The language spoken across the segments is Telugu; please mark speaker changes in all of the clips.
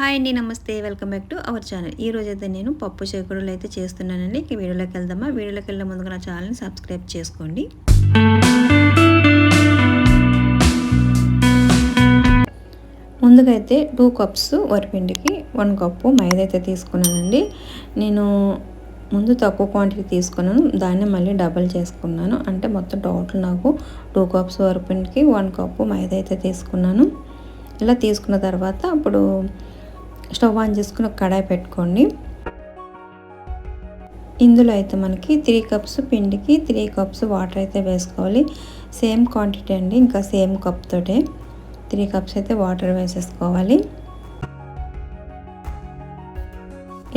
Speaker 1: హాయ్ అండి నమస్తే. Welcome back to our channel. ఈ రోజు అయితే నేను పప్పు చేకుడులు అయితే చేస్తున్నానండి. ఇక వీడియోలోకి వెళ్దామా? వీడియోలోకి వెళ్ళే ముందుగా నా ఛానల్ని సబ్స్క్రైబ్ చేసుకోండి. ముందుగా అయితే టూ కప్స్ వరిపిండికి వన్ కప్పు మైదా అయితే తీసుకున్నానండి. నేను ముందు తక్కువ క్వాంటిటీ తీసుకున్నాను. దాన్ని మళ్ళీ డబల్ చేసుకున్నాను. అంటే మొత్తం టోటల్ నాకు టూ కప్స్ వరిపిండికి వన్ కప్పు మైదా అయితే తీసుకున్నాను. ఇలా తీసుకున్న తర్వాత అప్పుడు స్టవ్ ఆన్ చేసుకుని ఒక కడాయి పెట్టుకోండి. ఇందులో అయితే మనకి త్రీ కప్స్ పిండికి త్రీ కప్స్ వాటర్ అయితే వేసుకోవాలి. సేమ్ క్వాంటిటీ అండి ఇంకా సేమ్ కప్ తోటే. త్రీ కప్స్ అయితే వాటర్ వేసేసుకోవాలి.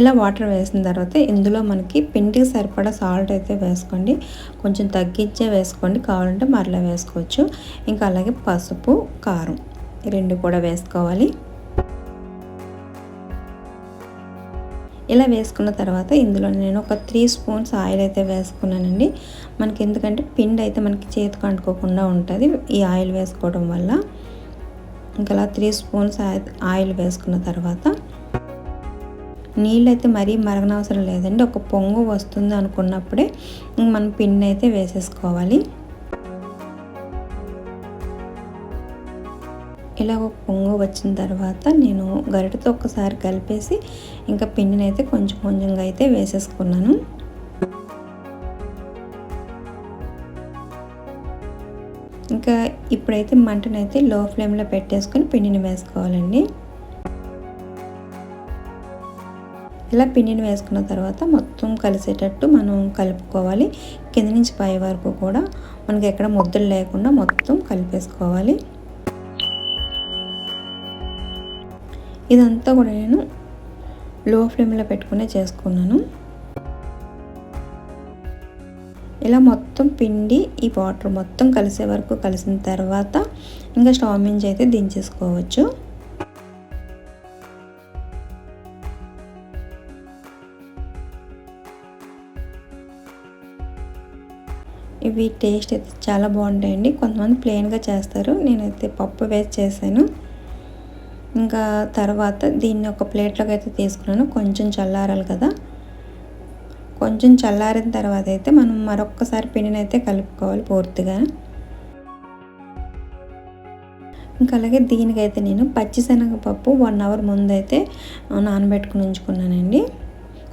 Speaker 1: ఇలా వాటర్ వేసిన తర్వాత ఇందులో మనకి పిండికి సరిపడా సాల్ట్ అయితే వేసుకోండి. కొంచెం తగ్గించే వేసుకోండి కావాలంటే మరలా వేసుకోవచ్చు. ఇంకా అలాగే పసుపు కారం రెండు కూడా వేసుకోవాలి. ఇలా వేసుకున్న తర్వాత ఇందులో నేను ఒక త్రీ స్పూన్స్ ఆయిల్ అయితే వేసుకున్నానండి. మనకి ఎందుకంటే పిండి అయితే మనకి చేతికి అంటుకోకుండా ఉంటుంది. ఈ ఆయిల్ వేసుకోవడం వల్ల ఇంకా అలా త్రీ స్పూన్స్ ఆయిల్ వేసుకున్న తర్వాత నీళ్ళు అయితే మరీ మరగనవసరం లేదండి. ఒక పొంగు వస్తుంది అనుకున్నప్పుడే మనం పిండి అయితే వేసేసుకోవాలి. ఇలా ఒక పొంగు వచ్చిన తర్వాత నేను గరిటతో ఒక్కసారి కలిపేసి ఇంకా పిండిని అయితే కొంచెం కొంచెంగా అయితే వేసేసుకున్నాను. ఇంకా ఇప్పుడైతే మంటనైతే లో ఫ్లేమ్లో పెట్టేసుకొని పిండిని వేసుకోవాలండి. ఇలా పిండిని వేసుకున్న తర్వాత మొత్తం కలిసేటట్టు మనం కలుపుకోవాలి. కింద నుంచి పై వరకు కూడా మనకి ఎక్కడ ముద్దలు లేకుండా మొత్తం కలిపేసుకోవాలి. ఇదంతా కూడా నేను లో ఫ్లేమ్లో పెట్టుకునే చేసుకున్నాను. ఇలా మొత్తం పిండి ఈ వాటర్ మొత్తం కలిసే వరకు కలిసిన తర్వాత ఇంకా స్టవ్ నుంచి అయితే దించేసుకోవచ్చు. ఇవి టేస్ట్ అయితే చాలా బాగుంటాయండి. కొంతమంది ప్లెయిన్గా చేస్తారు. నేనైతే పప్పు వేసి చేశాను. ఇంకా తర్వాత దీన్ని ఒక ప్లేట్లోకి అయితే తీసుకున్నాను. కొంచెం చల్లారాలి కదా. కొంచెం చల్లారిన తర్వాత అయితే మనం మరొక్కసారి పిండిని అయితే కలుపుకోవాలి పూర్తిగా. ఇంకా అలాగే దీనికైతే నేను పచ్చిశనగపప్పు వన్ అవర్ ముందైతే నానబెట్టుకుని ఉంచుకున్నానండి.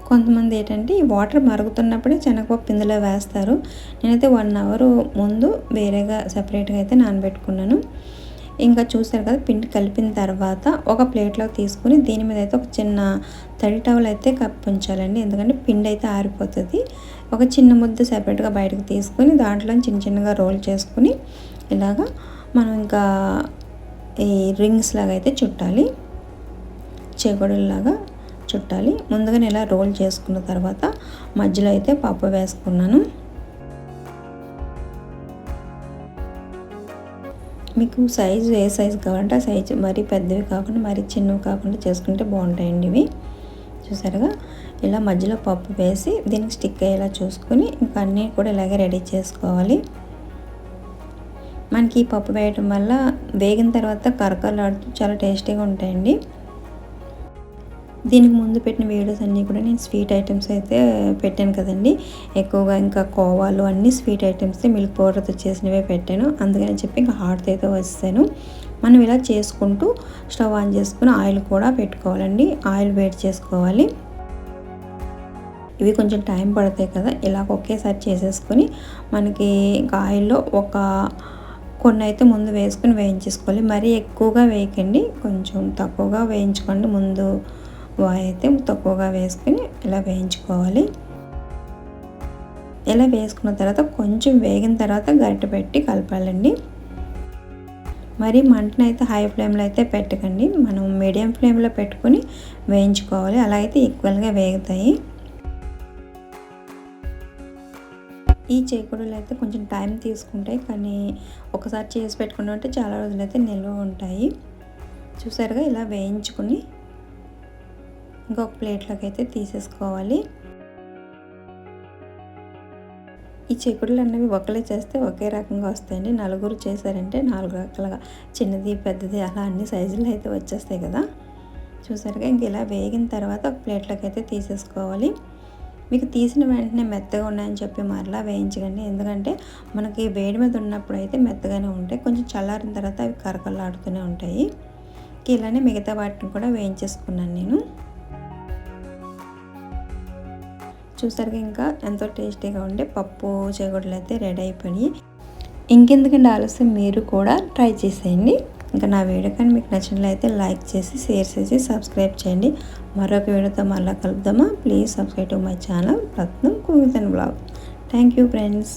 Speaker 1: కొంతమంది ఏంటంటే ఈ వాటర్ మరుగుతున్నప్పుడే శనగపప్పు ఇందులో వేస్తారు. నేనైతే వన్ అవర్ ముందు వేరేగా సపరేట్గా అయితే నానబెట్టుకున్నాను. ఇంకా చూసారు కదా పిండి కలిపిన తర్వాత ఒక ప్లేట్లో తీసుకుని దీని మీద అయితే ఒక చిన్న తడి టవల్ అయితే కప్పి ఉంచాలండి ఎందుకంటే పిండి అయితే ఆరిపోతుంది. ఒక చిన్న ముద్ద సెపరేట్గా బయటకు తీసుకుని దాంట్లో చిన్న చిన్నగా రోల్ చేసుకుని ఇలాగా మనం ఇంకా ఈ రింగ్స్ లాగా అయితే చుట్టాలి. చెగొడులాగా చుట్టాలి. ముందుగా నేను ఇలా రోల్ చేసుకున్న తర్వాత మధ్యలో అయితే పప్పు వేసుకున్నాను. మీకు సైజు ఏ సైజు కావాలంటే ఆ సైజు మరీ పెద్దవి కాకుండా మరీ చిన్నవి కాకుండా చేసుకుంటే బాగుంటాయండి ఇవి. చూసారుగా? ఇలా మధ్యలో పప్పు వేసి దీనికి స్టిక్ అయ్యేలా చూసుకొని ఇంకా అన్నీ కూడా ఇలాగే రెడీ చేసుకోవాలి. మనకి ఈ పప్పు వేయటం వల్ల వేగిన తర్వాత కరకరలాడుతూ చాలా టేస్టీగా ఉంటాయండి. దీనికి ముందు పెట్టిన వీడియోస్ అన్నీ కూడా నేను స్వీట్ ఐటమ్స్ అయితే పెట్టాను కదండి. ఎక్కువగా ఇంకా కోవాలు అన్నీ స్వీట్ ఐటమ్స్ మిల్క్ పౌడర్తో చేసినవే పెట్టాను. అందుకని చెప్పి ఇంకా హాట్ అయితే వస్తాను. మనం ఇలా చేసుకుంటూ స్టవ్ ఆన్ చేసుకుని ఆయిల్ కూడా పెట్టుకోవాలండి. ఆయిల్ వేడి చేసుకోవాలి. ఇవి కొంచెం టైం పడతాయి కదా ఇలా ఒకేసారి చేసేసుకొని మనకి ఇంకా ఆయిల్లో ఒక కొన్ని అయితే ముందు వేసుకొని వేయించేసుకోవాలి. మరీ ఎక్కువగా వేయకండి. కొంచెం తక్కువగా వేయించుకోండి. ముందు వాయి అయితే తక్కువగా వేసుకొని ఇలా వేయించుకోవాలి. ఇలా వేసుకున్న తర్వాత కొంచెం వేగిన తర్వాత గరిట పెట్టి కలపాలండి. మరి మంటను అయితే హై ఫ్లేమ్లో అయితే పెట్టకండి. మనం మీడియం ఫ్లేమ్లో పెట్టుకొని వేయించుకోవాలి. అలా అయితే ఈక్వల్గా వేగుతాయి. ఈ చేకూడలు అయితే కొంచెం టైం తీసుకుంటాయి. కానీ ఒకసారి చేసి పెట్టుకుంటే ఉంటే చాలా రోజులు అయితే నిల్వ ఉంటాయి. చూసారుగా? ఇలా వేయించుకుని ఇంకొక ప్లేట్లోకి అయితే తీసేసుకోవాలి. ఈ చెకుడులు అన్నవి ఒకరే చేస్తే ఒకే రకంగా వస్తాయండి. నలుగురు చేశారంటే నాలుగు రకాలుగా. చిన్నది పెద్దది అలా అన్ని సైజులు అయితే వచ్చేస్తాయి కదా. చూసారుగా ఇంక ఇలా వేగిన తర్వాత ఒక ప్లేట్లోకి అయితే తీసేసుకోవాలి. మీకు తీసిన వెంటనే మెత్తగా ఉన్నాయని చెప్పి మరలా వేయించకండి. ఎందుకంటే మనకి వేడి మీద ఉన్నప్పుడు అయితే మెత్తగానే ఉంటాయి. కొంచెం చల్లారిన తర్వాత అవి కరకలాడుతూనే ఉంటాయి. ఇలానే మిగతా వాటిని కూడా వేయించేసుకున్నాను నేను. చూసారుగా ఇంకా ఎంతో టేస్టీగా ఉండే పప్పు చేగొడలు అయితే రెడీ అయిపోయి ఇంకెందుకంటే ఆలస్యం? మీరు కూడా ట్రై చేసేయండి. ఇంకా నా వీడియో కానీ మీకు నచ్చినట్లయితే లైక్ చేసి షేర్ చేసి సబ్స్క్రైబ్ చేయండి. మరొక వీడియోతో మళ్ళీ కలుద్దామా? Please subscribe to my channel. Ratnam కుమితన్ blog. Thank you friends.